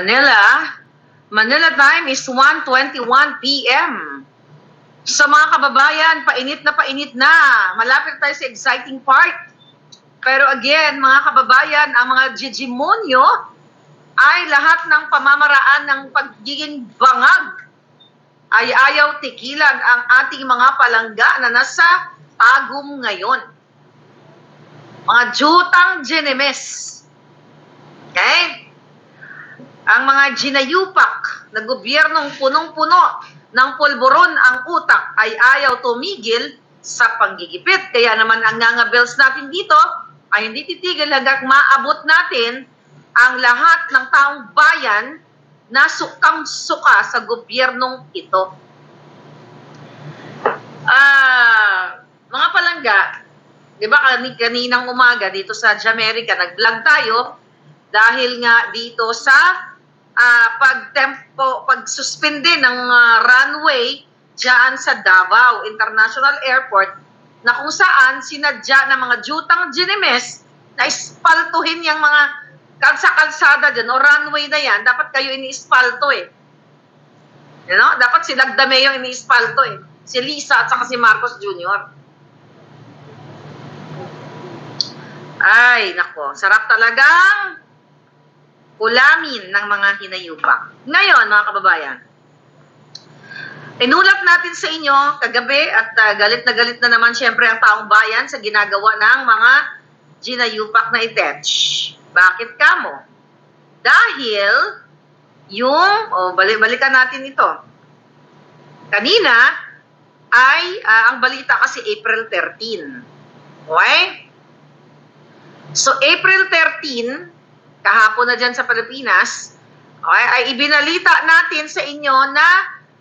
Manila, Manila time is 1.21 p.m. Sa mga kababayan, painit na painit na. Malapit tayo sa exciting part. Pero again, mga kababayan, ang mga jijimonyo ay lahat ng pamamaraan ng pagiging bangag ay ayaw tikilan ang ating mga palangga na nasa tagum ngayon. Mga jutang genemes. Okay? Ang mga ginayupak na gobyernong punong-puno ng pulburon ang utak ay ayaw tumigil sa panggigipit. Kaya naman ang nga bills natin dito ay hindi titigil hanggang maabot natin ang lahat ng taong bayan na sukang-suka sa gobyernong ito. Ah, mga palangga, 'di ba kani- kaninang umaga dito sa Jamaica nag-vlog tayo dahil nga dito sa ah, pagtempo pagsuspende ng ah, runway diyan sa Davao International Airport na kung saan sinadya ng mga jutang ginemes na ispaltuhin yung mga kalsa-kalsada dyan o runway na yan, dapat kayo ini-ispalto eh. You know? Dapat si Lagdame yung ini-ispalto eh. Si Lisa at saka si Marcos Jr. Ay, nako. Sarap talagang ulamin ng mga hinayupak. Ngayon, mga kababayan, Inulat natin sa inyo kagabi at uh, galit na galit na naman siyempre ang taong bayan sa ginagawa ng mga ginayupak na itech. Bakit ka mo? Dahil yung, o oh, balik, balikan natin ito. Kanina ay, uh, ang balita kasi April 13. Okay? So April 13, kahapon na dyan sa Pilipinas, okay, ay ibinalita natin sa inyo na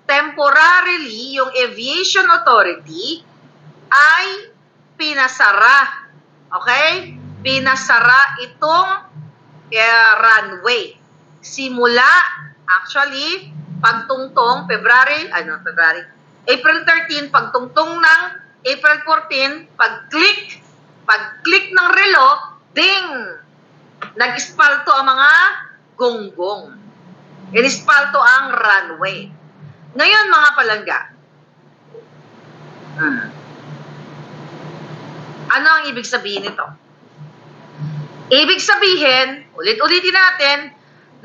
temporarily yung aviation authority ay pinasara. Okay? Pinasara itong uh, runway. Simula, actually, pagtungtong February, ano, February, April 13, pagtungtong ng April 14, pag-click, Nag-ispalto ang mga gonggong. Inispalto ang runway. Ngayon, mga palangga, hmm. ano ang ibig sabihin nito? Ibig sabihin, ulit-ulitin natin,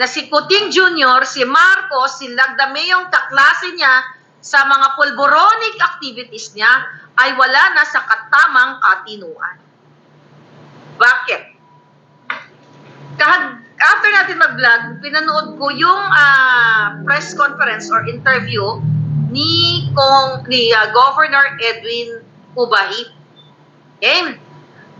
na si Kuting Jr., si Marcos, si Lagdame yung kaklase niya sa mga pulboronic activities niya ay wala na sa katamang katinuan. Bakit? Kahit after natin mag-vlog, pinanood ko yung uh, press conference or interview ni kong ni uh, Governor Edwin Ubahit. Okay?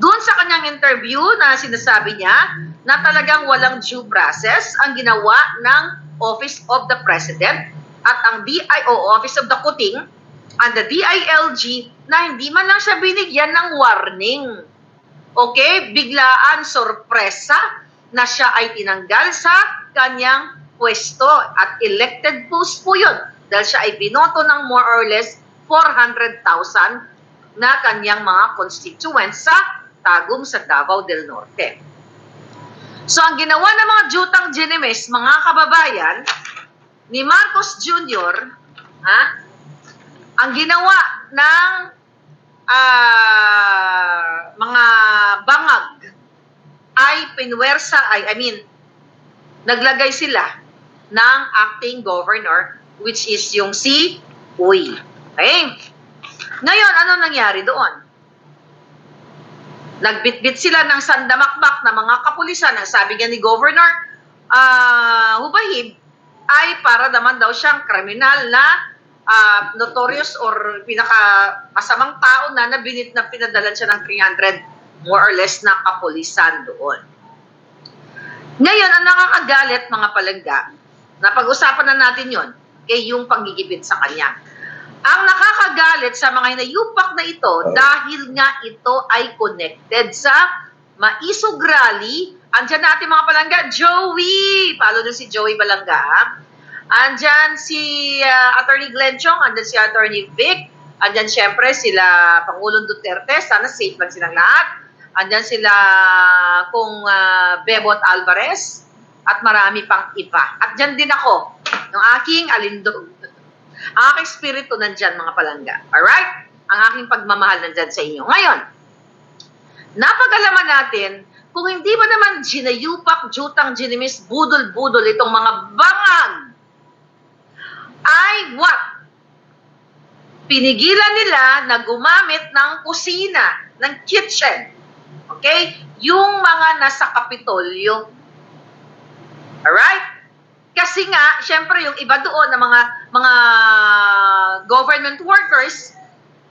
Doon sa kanyang interview na sinasabi niya na talagang walang due process ang ginawa ng Office of the President at ang DIO, Office of the Kuting, and the DILG na hindi man lang siya binigyan ng warning. Okay? Biglaan, sorpresa, na siya ay tinanggal sa kanyang pwesto at elected post po yun dahil siya ay binoto ng more or less 400,000 na kanyang mga constituents sa Tagum sa Davao del Norte. So ang ginawa ng mga jutang genemes, mga kababayan, ni Marcos Jr., ha, ang ginawa ng uh, mga bangag ay pinwersa, ay, I mean, naglagay sila ng acting governor, which is yung si Uy. Okay? Ngayon, ano nangyari doon? Nagbitbit sila ng sandamakmak na mga kapulisan. Ang sabi nga ni Governor uh, Hubahib, ay para naman daw siyang kriminal na uh, notorious or pinaka masamang tao na nabinit na pinadalan siya ng 300 more or less na kapulisan doon. Ngayon, ang nakakagalit mga palangga, na pag-usapan na natin yon kay yung panggigipit sa kanya. Ang nakakagalit sa mga hinayupak na ito dahil nga ito ay connected sa Maisog Rally. Andyan natin mga palangga, Joey! Palo doon si Joey Balangga. Andyan si uh, Attorney Glenn Chong, andyan si Attorney Vic, andyan syempre sila Pangulong Duterte, sana safe lang silang lahat. Andyan sila kung uh, Bebot Alvarez, at marami pang iba. At dyan din ako, yung aking alindog. Ang aking spirito nandyan, mga palangga. Alright? Ang aking pagmamahal nandyan sa inyo. Ngayon, napag-alaman natin, kung hindi ba naman ginayupak, jutang, ginimis, budol-budol itong mga bangag, ay what? Pinigilan nila na gumamit ng kusina, ng kitchen. Okay? Yung mga nasa Kapitolyo. Alright? Kasi nga, syempre yung iba doon na mga mga government workers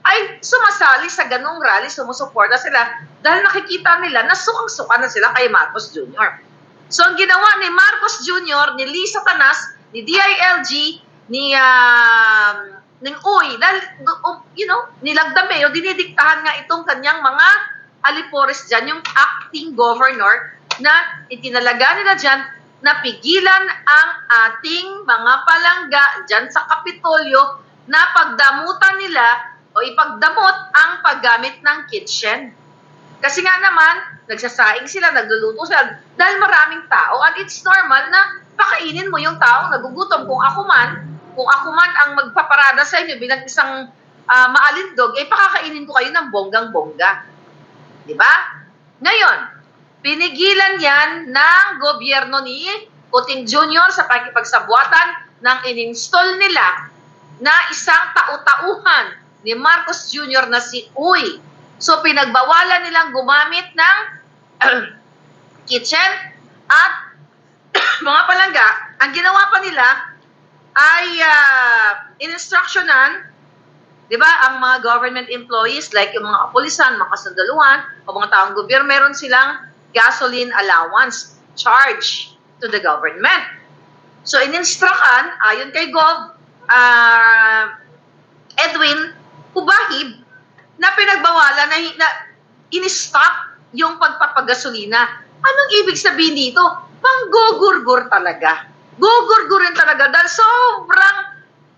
ay sumasali sa ganong rally, sumusuporta sila dahil nakikita nila na sukang-suka na sila kay Marcos Jr. So ang ginawa ni Marcos Jr., ni Lisa Tanas, ni DILG, ni uh, ng Uy, dahil, um, you know, nilagdame o dinidiktahan nga itong kanyang mga alipores dyan, yung acting governor na itinalaga nila dyan na pigilan ang ating mga palangga dyan sa Kapitolyo na pagdamutan nila o ipagdamot ang paggamit ng kitchen. Kasi nga naman, nagsasaing sila, nagluluto sila, dahil maraming tao, and it's normal na pakainin mo yung taong nagugutom. Kung ako man, kung ako man ang magpaparada sa inyo bilang isang uh, maalindog, eh pakakainin ko kayo ng bonggang-bongga. Di ba? Ngayon, pinigilan yan ng gobyerno ni Putin Jr. sa pakipagsabwatan ng ininstall nila na isang tau-tauhan ni Marcos Jr. na si Uy. So pinagbawalan nilang gumamit ng kitchen at mga palangga. Ang ginawa pa nila ay uh, in-instructionan, di ba, ang mga government employees like yung mga kapulisan, mga kasundaluhan, o mga taong gobyerno, meron silang gasoline allowance charge to the government. So, in-instructan, ayon kay Gov, uh, Edwin Ubahib, na pinagbawalan na, na in-stop yung pagpapagasolina. Anong ibig sabihin dito? Panggugurgur talaga. Gugurgurin talaga dahil sobrang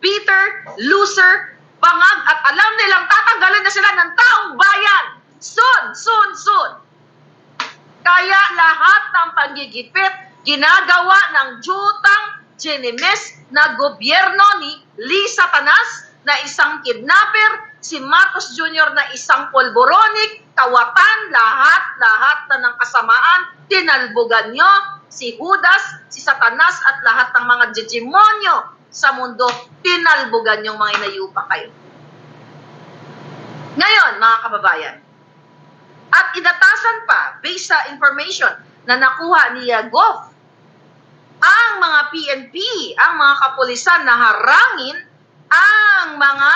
bitter, loser, bangag at alam nilang tatanggalin na sila ng taong bayan. Soon, soon, soon. Kaya lahat ng pagigipit ginagawa ng jutang Chinimes na gobyerno ni Lisa Tanas na isang kidnapper, si Marcos Jr. na isang polboronic, kawatan, lahat-lahat na ng kasamaan, tinalbugan nyo, si Judas, si Satanas at lahat ng mga demonyo sa mundo, tinalbugan yung mga inayupa kayo. Ngayon, mga kababayan, at inatasan pa, based sa information na nakuha ni Goff, ang mga PNP, ang mga kapulisan na harangin ang mga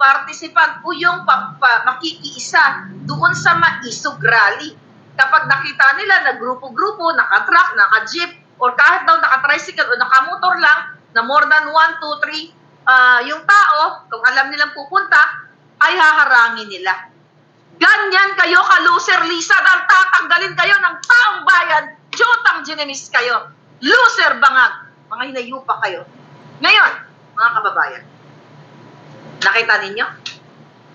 participant o yung pa, makikiisa doon sa maisog rally. Kapag nakita nila na grupo-grupo, naka-truck, naka-jeep, or kahit daw naka-tricycle o naka-motor lang, na more than 1, 2, 3, uh, yung tao, kung alam nilang pupunta, ay haharangin nila. Ganyan kayo ka-loser, Lisa, dahil tatanggalin kayo ng taong bayan, jutang ginemis kayo. Loser bangag. Mga hinayupa kayo. Ngayon, mga kababayan, nakita ninyo?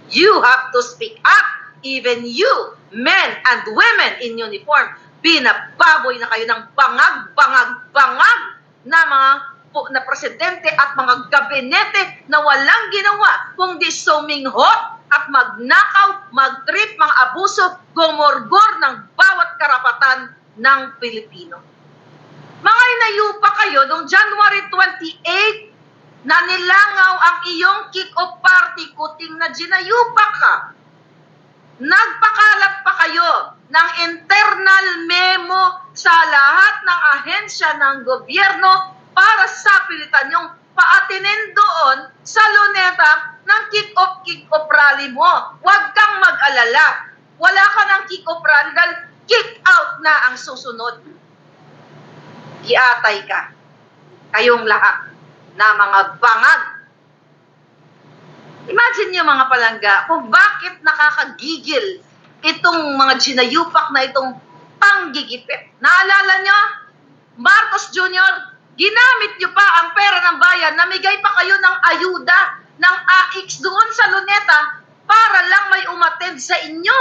You have to speak up. Even you, men and women in uniform, binababoy na kayo ng bangag, bangag, bangag na mga na presidente at mga gabinete na walang ginawa kundi suminghot at magnakaw, magtrip, mga abuso, gumorgor ng bawat karapatan ng Pilipino. Mga inayupa kayo noong January 28 na nilangaw ang iyong kick-off party kuting na ginayupa ka. Nagpakalat pa kayo ng internal memo sa lahat ng ahensya ng gobyerno para sa pilitan yung paatinin doon sa luneta ng kick-off kick-off rally mo. Huwag kang mag-alala. Wala ka ng kick-off rally dahil kick out na ang susunod. Iatay ka. Kayong lahat na mga bangag. Imagine niyo mga palangga kung bakit nakakagigil itong mga ginayupak na itong panggigipit. Naalala niyo? Marcos Jr., ginamit niyo pa ang pera ng bayan, namigay pa kayo ng ayuda ng AX doon sa luneta para lang may umatend sa inyo.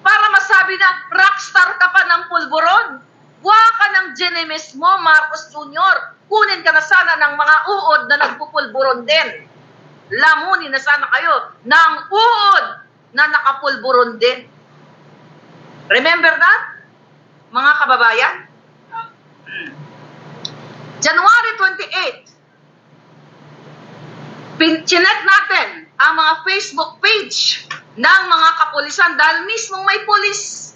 Para masabi na rockstar ka pa ng pulburon. Wa ka ng Genemes mo, Marcos Jr. Kunin ka na sana ng mga uod na nagpupulburon din. Lamunin na sana kayo ng uod na nakapulburon din. Remember that? Mga kababayan? January 28, pin- chinek natin ang mga Facebook page ng mga kapulisan dahil mismong may pulis.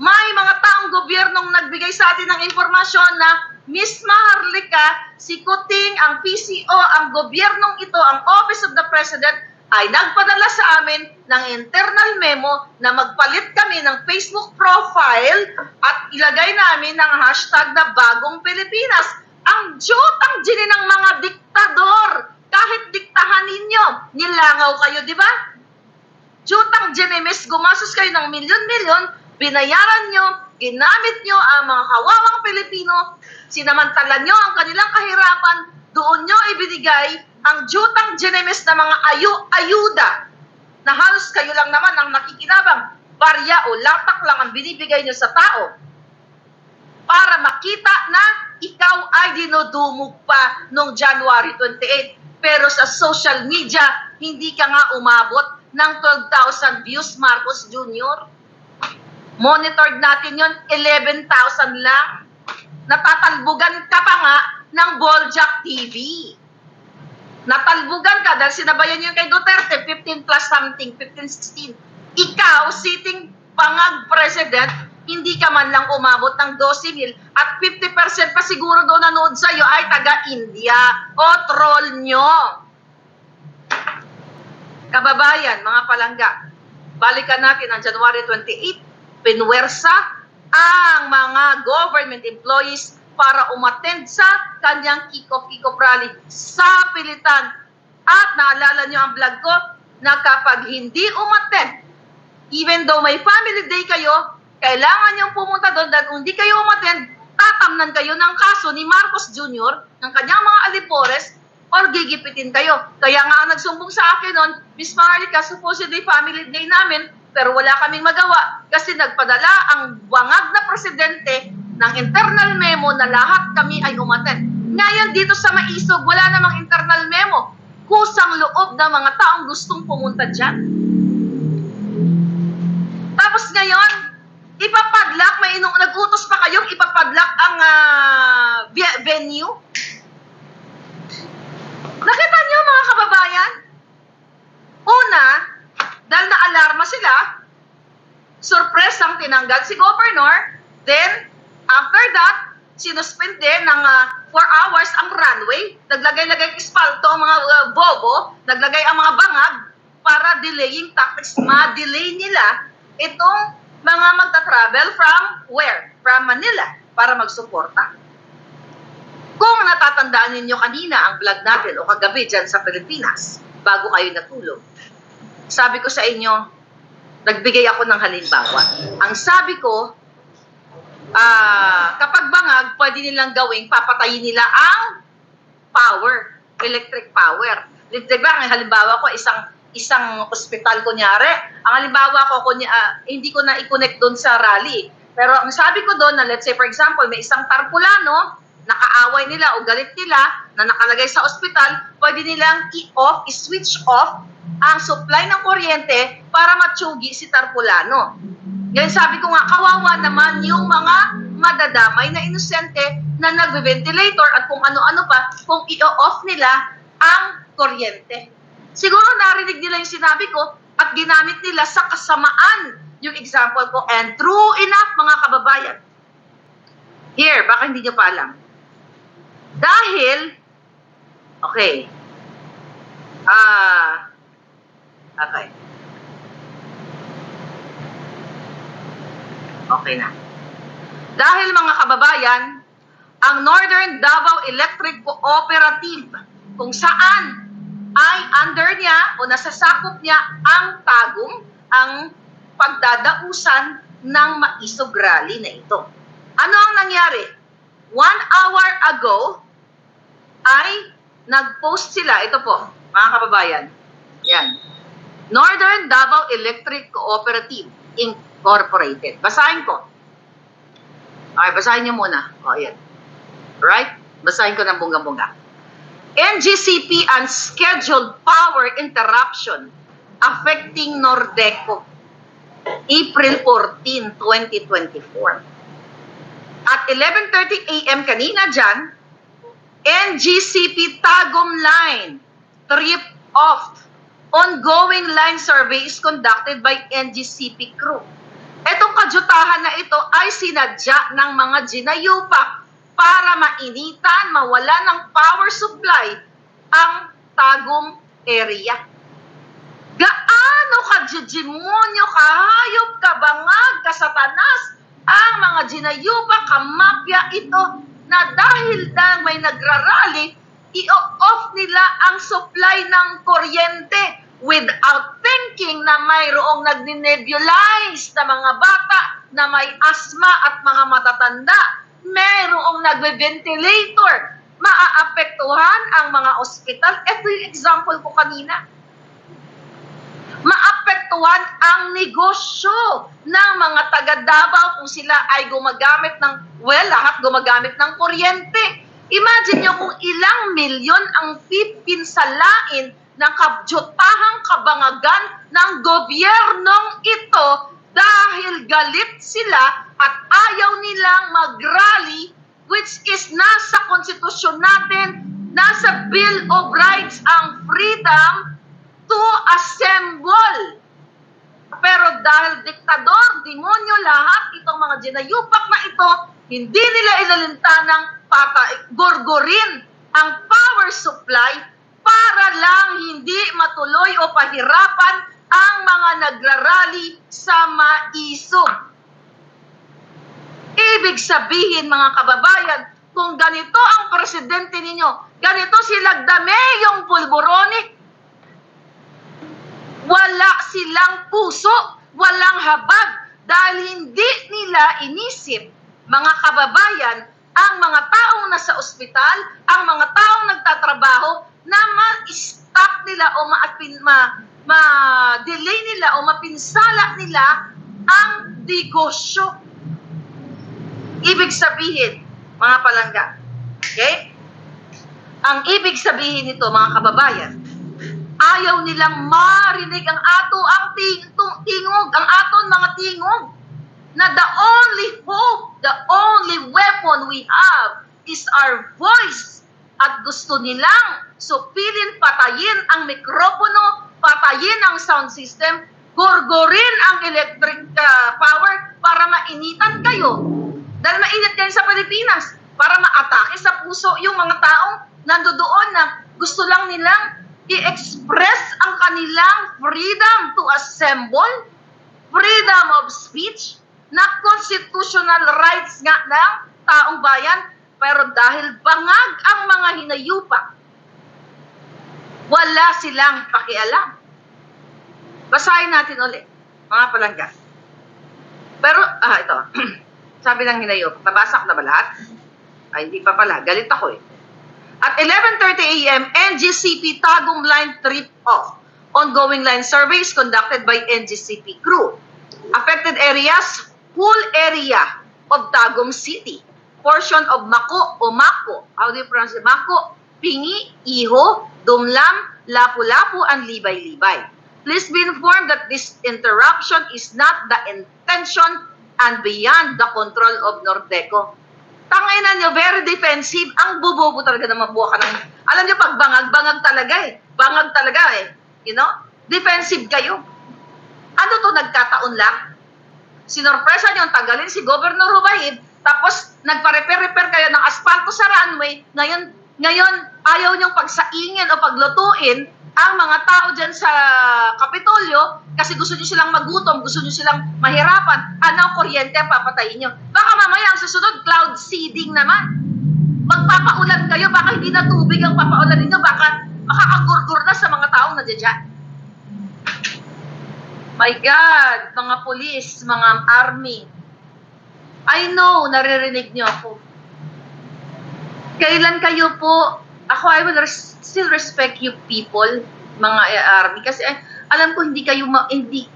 May mga taong gobyernong nagbigay sa atin ng informasyon na Miss Maharlika, si Kuting, ang PCO, ang gobyernong ito, ang Office of the President, ay nagpadala sa amin ng internal memo na magpalit kami ng Facebook profile at ilagay namin ng hashtag na Bagong Pilipinas. Ang jutang gini ng mga diktador. Kahit diktahan ninyo, nilangaw kayo, di ba? Jutang Genemis, gumasos kayo ng milyon-milyon, binayaran nyo, ginamit nyo ang mga kawawang Pilipino, sinamantala nyo ang kanilang kahirapan, doon nyo ibinigay ang jutang Genemis na mga ayu-ayuda na halos kayo lang naman ang nakikinabang, barya o latak lang ang binibigay nyo sa tao para makita na ikaw ay dinudumog pa noong January 28. Pero sa social media, hindi ka nga umabot ng 12,000 views, Marcos Jr. Monitored natin yon 11,000 lang. Natatalbugan ka pa nga ng Boljak TV. Natalbugan ka dahil sinabayan yun kay Duterte, 15 plus something, 15, 16. Ikaw, sitting pangag president, hindi ka man lang umabot ng 12 mil at 50% pa siguro doon nanood sa'yo ay taga-India o troll nyo. Kababayan, mga palangga, balikan natin ang January 28, pinwersa ang mga government employees para umattend sa kanyang kick-off-kick-off rally sa Pilitan. At naalala nyo ang vlog ko na kapag hindi umattend, even though may family day kayo, kailangan niyong pumunta doon dahil kung hindi kayo umattend, tatamnan kayo ng kaso ni Marcos Jr. ng kanyang mga alipores or gigipitin kayo. Kaya nga nagsumbong sa akin noon, Miss Marlica, supposedly family day namin, pero wala kaming magawa kasi nagpadala ang wangag na presidente ng internal memo na lahat kami ay umaten. Ngayon dito sa Maisog, wala namang internal memo. Kusang loob ng mga taong gustong pumunta dyan. Tapos ngayon, ipapadlock, may inong, nag-utos pa kayong ipapadlock ang ah, ve- venue. Nakita niyo mga kababayan? Una, dahil na-alarma sila, surpresang tinanggal si governor, then, after that, sinuspend din ng 4 hours ang runway, naglagay-lagay espalto ang mga uh, bobo, naglagay ang mga bangag para delaying tactics, ma-delay nila itong mga magta-travel from where? From Manila para magsuporta. Kung natatandaan ninyo kanina ang vlog natin o kagabi dyan sa Pilipinas, bago kayo natulog, sabi ko sa inyo, nagbigay ako ng halimbawa. Ang sabi ko, ah, kapag bangag, pwede nilang gawing papatayin nila ang power, electric power. Di ba, ang halimbawa ko, isang isang ospital kunyari. Ang halimbawa ko, kunya, ah, hindi ko na i-connect doon sa rally. Pero ang sabi ko doon na let's say for example, may isang tarpulano, nakaaway nila o galit nila na nakalagay sa ospital, pwede nilang i-off, i-switch off ang supply ng kuryente para matsugi si tarpulano. Ngayon sabi ko nga, kawawa naman yung mga madadamay na inosente na nagbe-ventilator at kung ano-ano pa kung i-off nila ang kuryente. Siguro narinig nila yung sinabi ko at ginamit nila sa kasamaan yung example ko. And true enough, mga kababayan. Here, baka hindi nyo pa alam. Dahil, okay, ah, okay. Okay na. Dahil mga kababayan, ang Northern Davao Electric Cooperative, kung saan ay under niya o nasasakop niya ang tagum, ang pagdadausan ng maisog rally na ito. Ano ang nangyari? One hour ago, ay nag-post sila, ito po, mga kababayan, yan, Northern Davao Electric Cooperative Incorporated. Basahin ko. Okay, basahin niyo muna. O, ayan. Right? Basahin ko ng bunga-bunga. NGCP unscheduled power interruption affecting Nordeco. April 14, 2024. At 11.30 a.m. kanina dyan, NGCP Tagum Line trip off. Ongoing line survey is conducted by NGCP crew. Etong kadyutahan na ito ay sinadya ng mga ginayupak para mainitan, mawala ng power supply ang Tagum area. Gaano ka demonyo, kahayop, kabangag, kasatanas, ang mga ginayupak, kamapya ito na dahil lang may nagrarally, i-off nila ang supply ng kuryente without thinking na mayroong nagninebulize na mga bata na may asma at mga matatanda. Mayroong nagbe-ventilator. Maaapektuhan ang mga ospital. Ito yung example ko kanina maapektuhan ang negosyo ng mga taga Davao kung sila ay gumagamit ng, well, lahat gumagamit ng kuryente. Imagine nyo kung ilang milyon ang pipinsalain ng kabyotahang kabangagan ng gobyernong ito dahil galit sila at ayaw nilang mag-rally which is nasa konstitusyon natin, nasa Bill of Rights ang freedom to assemble. Pero dahil diktador, demonyo lahat itong mga ginayupak na ito, hindi nila ilalinta ng pata, gorgorin ang power supply para lang hindi matuloy o pahirapan ang mga nagrarally sa maisog. Ibig sabihin mga kababayan, kung ganito ang presidente ninyo, ganito sila dame yung pulboronic, wala silang puso, walang habag, dahil hindi nila inisip, mga kababayan, ang mga taong nasa ospital, ang mga taong nagtatrabaho, na ma-stop nila o ma-delay ma, ma-delay nila o mapinsala nila ang negosyo. Ibig sabihin, mga palangga, okay? Ang ibig sabihin nito, mga kababayan, ayaw nilang marinig ang ato ang ting, tingog, ang aton mga tingog. Na the only hope, the only weapon we have is our voice. At gusto nilang supilin, patayin ang mikropono, patayin ang sound system, gurgurin ang electric uh, power para mainitan kayo. Dahil mainit kayo sa Pilipinas para maatake sa puso yung mga taong nandoon na gusto lang nilang i-express ang kanilang freedom to assemble, freedom of speech, na constitutional rights nga ng taong bayan, pero dahil bangag ang mga hinayupa, wala silang pakialam. Basahin natin ulit, mga palangga. Pero, ah, ito. Sabi ng hinayupa, nabasa ko na ba lahat? Ay, hindi pa pala. Galit ako eh. At 11.30 a.m., NGCP Tagum Line trip off. Ongoing line surveys conducted by NGCP crew. Affected areas, full area of Tagum City. Portion of Mako o Mako. How do you pronounce it? Mako, Pingi, Iho, Dumlam, Lapu-Lapu, and Libay-Libay. Please be informed that this interruption is not the intention and beyond the control of Nordeco tangina nyo, very defensive. Ang bubobo talaga na mabuha ka ng... Alam nyo, pag bangag, bangag talaga eh. Bangag talaga eh. You know? Defensive kayo. Ano to, nagkataon lang? Sinorpresa nyo, tagalin si Governor Rubahib, tapos nagpa-repair-repair kayo ng asfalto sa runway, ngayon, ngayon ayaw nyong pagsaingin o paglutuin ang mga tao dyan sa Kapitolyo kasi gusto nyo silang magutom, gusto nyo silang mahirapan. Ano, kuryente ang papatayin nyo. Baka mamaya ang susunod, cloud seeding naman. Magpapaulan kayo, baka hindi na tubig ang papaulan ninyo, baka makakagurgur na sa mga taong na dyan. My God, mga polis, mga army, I know, naririnig nyo ako. Kailan kayo po, ako I will res- still respect you people, mga army, kasi eh, alam ko hindi kayo, ma- hindi,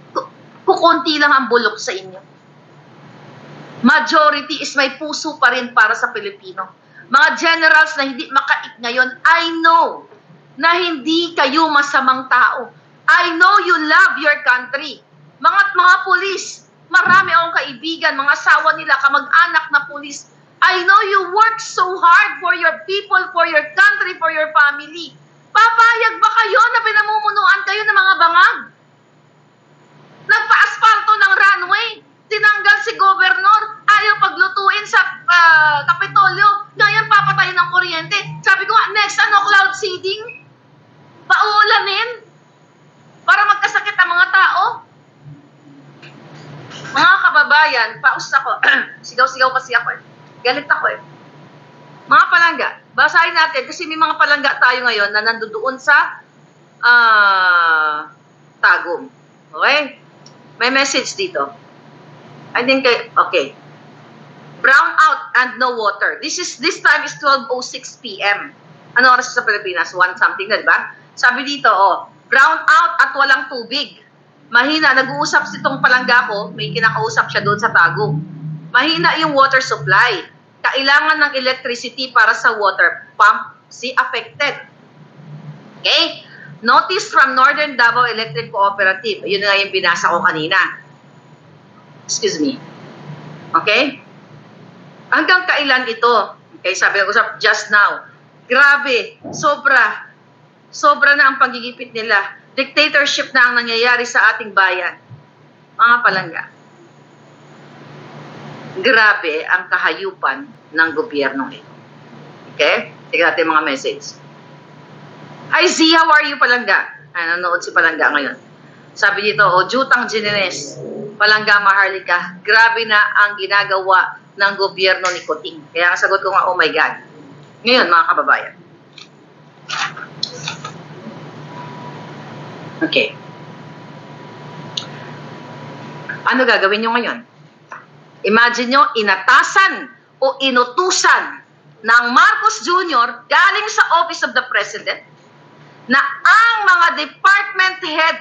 kukunti lang ang bulok sa inyo. majority is may puso pa rin para sa Pilipino. Mga generals na hindi makaik ngayon, I know na hindi kayo masamang tao. I know you love your country. Mga mga pulis, marami akong kaibigan, mga asawa nila, kamag-anak na pulis. I know you work so hard for your people, for your country, for your family. Papayag ba kayo na pinamumunuan kayo ng mga bangag? Nagpa-asfalto ng runway. Tinanggal si governor. Ayaw paglutuin sa ah, Kapitolyo. Ngayon papatayin ng kuryente. Sabi ko next ano, cloud seeding? Pauulanin? Para magkasakit ang mga tao? Mga kababayan, paus ako. Sigaw-sigaw kasi ako eh. Galit ako eh. Mga palangga, basahin natin kasi may mga palangga tayo ngayon na nandoon sa ah tagum. Okay? May message dito. I think, okay. Brown out and no water. This is this time is 12:06 p.m. Ano oras sa Pilipinas? One something na, di ba? Sabi dito, oh, brown out at walang tubig. Mahina, nag-uusap si itong palangga ko, may kinakausap siya doon sa Tagum. Mahina yung water supply. Kailangan ng electricity para sa water pump. See, affected. Okay? Notice from Northern Davao Electric Cooperative. Yun na yung binasa ko kanina. Excuse me. Okay? Hanggang kailan ito? Okay, sabi ko sa just now. Grabe, sobra. Sobra na ang pagigipit nila. Dictatorship na ang nangyayari sa ating bayan. Mga palangga. Grabe ang kahayupan ng gobyerno ito. Okay? Tingnan natin mga message. Hi Z, how are you Palangga? Ay, nanonood si Palangga ngayon. Sabi dito, o Jutang Jimenez, Palangga Maharlika, grabe na ang ginagawa ng gobyerno ni Kuting. Kaya ang sagot ko nga, oh my God. Ngayon, mga kababayan. Okay. Ano gagawin nyo ngayon? Imagine nyo, inatasan o inutusan ng Marcos Jr. galing sa Office of the President na ang mga department head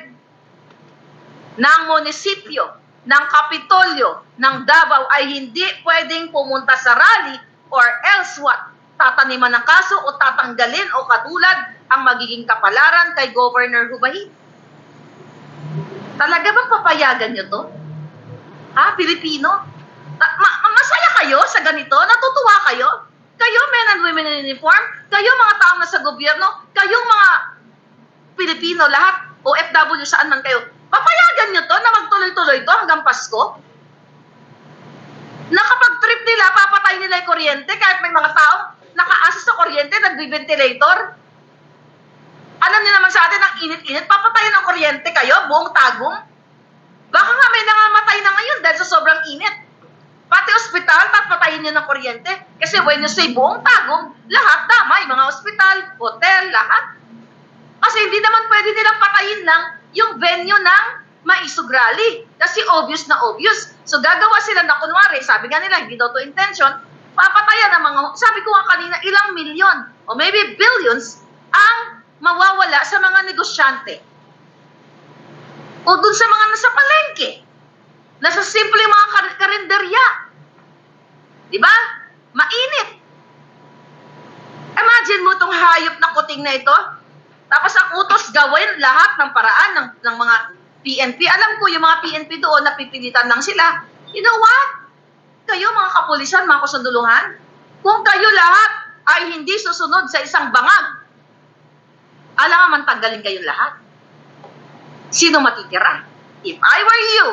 ng munisipyo, ng Kapitolyo, ng Davao ay hindi pwedeng pumunta sa rally or else what? Tataniman ng kaso o tatanggalin o katulad ang magiging kapalaran kay Governor Hubay. Talaga bang papayagan nyo to? Ha, Pilipino? Ma- ma- masaya kayo sa ganito? Natutuwa kayo? Kayo, men and women in uniform? Kayo, mga taong nasa gobyerno? Kayong mga Pilipino, lahat, OFW, saan man kayo? Papayagan nyo to na magtuloy-tuloy to hanggang Pasko? Na kapag trip nila, papatay nila yung kuryente kahit may mga taong nakaasa sa kuryente, nagbi-ventilator? Alam niyo naman sa atin, ang init-init, papatayin ng kuryente kayo, buong tagong? Baka nga may nangamatay na ngayon dahil sa sobrang init. Pati ospital, papatayin niyo ng kuryente. Kasi say buong tagong, lahat damay, mga ospital, hotel, lahat. Kasi hindi naman pwede nilang patayin lang yung venue ng maisog rally. Kasi obvious na obvious. So gagawa sila na kunwari, sabi nga nila, hindi daw to intention, papatayan ng mga, sabi ko nga kanina, ilang milyon o maybe billions ang mawawala sa mga negosyante. O dun sa mga nasa palengke. Nasa simple mga kar- karinderya. Di ba? Mainit. Imagine mo tong hayop na kuting na ito. Tapos ang utos gawin lahat ng paraan ng, ng mga PNP. Alam ko yung mga PNP doon napipilitan lang sila. You know what? Kayo mga kapulisan, mga kusunduluhan, kung kayo lahat ay hindi susunod sa isang bangag, alam man tanggalin kayong lahat. Sino matitira? If I were you,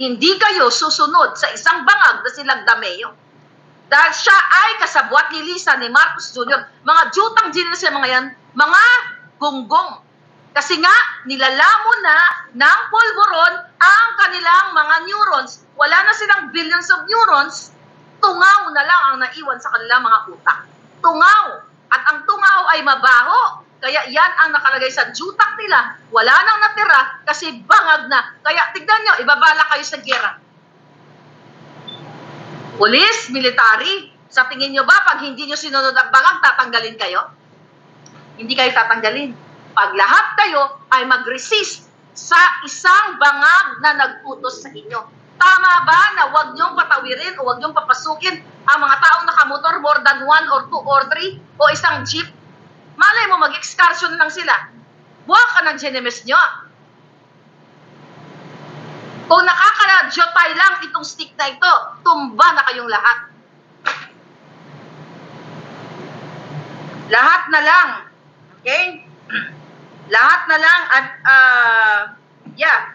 hindi kayo susunod sa isang bangag na silang dameyo. Dahil siya ay kasabwat ni Lisa ni Marcos Jr. Mga jutang genius mga yan, mga gunggong. Kasi nga, nilalamon na ng polvoron ang kanilang mga neurons. Wala na silang billions of neurons, tungaw na lang ang naiwan sa kanilang mga utak. Tungaw. At ang tungaw ay mabaho. Kaya yan ang nakalagay sa jutak nila. Wala nang natira kasi bangag na. Kaya tignan nyo, ibabala kayo sa gera. Pulis, military, sa tingin nyo ba pag hindi nyo sinunod ang bangag, tatanggalin kayo? Hindi kayo tatanggalin. Pag lahat kayo ay mag-resist sa isang bangag na nagputos sa inyo. Tama ba na huwag nyong patawirin niyong papasukin ang mga taong nakamotor more than one or two or three o isang jeep. Malay mo, mag-excursion lang sila. Buwak ka ng GNMS nyo. Kung nakaka-jotay lang itong stick na ito, tumba na kayong lahat. Lahat na lang. Okay? Lahat na lang at ah, yeah.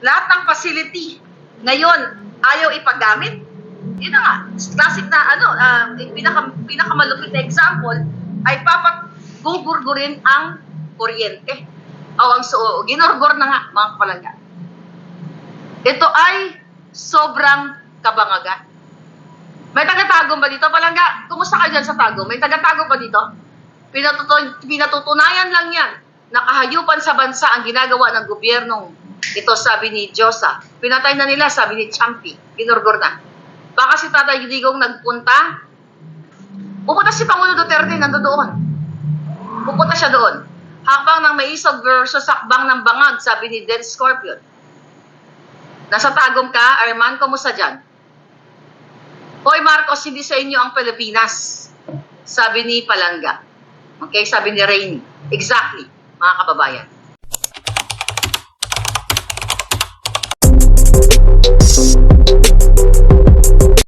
Lahat ng facility ngayon ayaw ipagamit. Yun na nga, classic na ano, ah, yung pinaka, pinakamalupit na example ay papat gugurgurin ang kuryente. O ang so, ginorgor na nga mga kapalangga. Ito ay sobrang kabangaga. May taga-tago ba dito? Palangga, kumusta ka dyan sa tago? May taga-tago ba dito? Pinatutu- pinatutunayan lang yan. Nakahayupan sa bansa ang ginagawa ng gobyernong ito, sabi ni Diyosa. Pinatay na nila, sabi ni Champi. Ginorgor na. Baka si Tatay Digong nagpunta. Pupunta si Pangulo Duterte, nando doon. Pupunta siya doon. Habang ng maisog versus sakbang ng bangag, sabi ni Dead Scorpion. Nasa tagom ka, Arman, kumusta dyan? Hoy Marcos, hindi sa inyo ang Pilipinas. Sabi ni Palangga. Okay, sabi ni Rainy. Exactly, mga kababayan.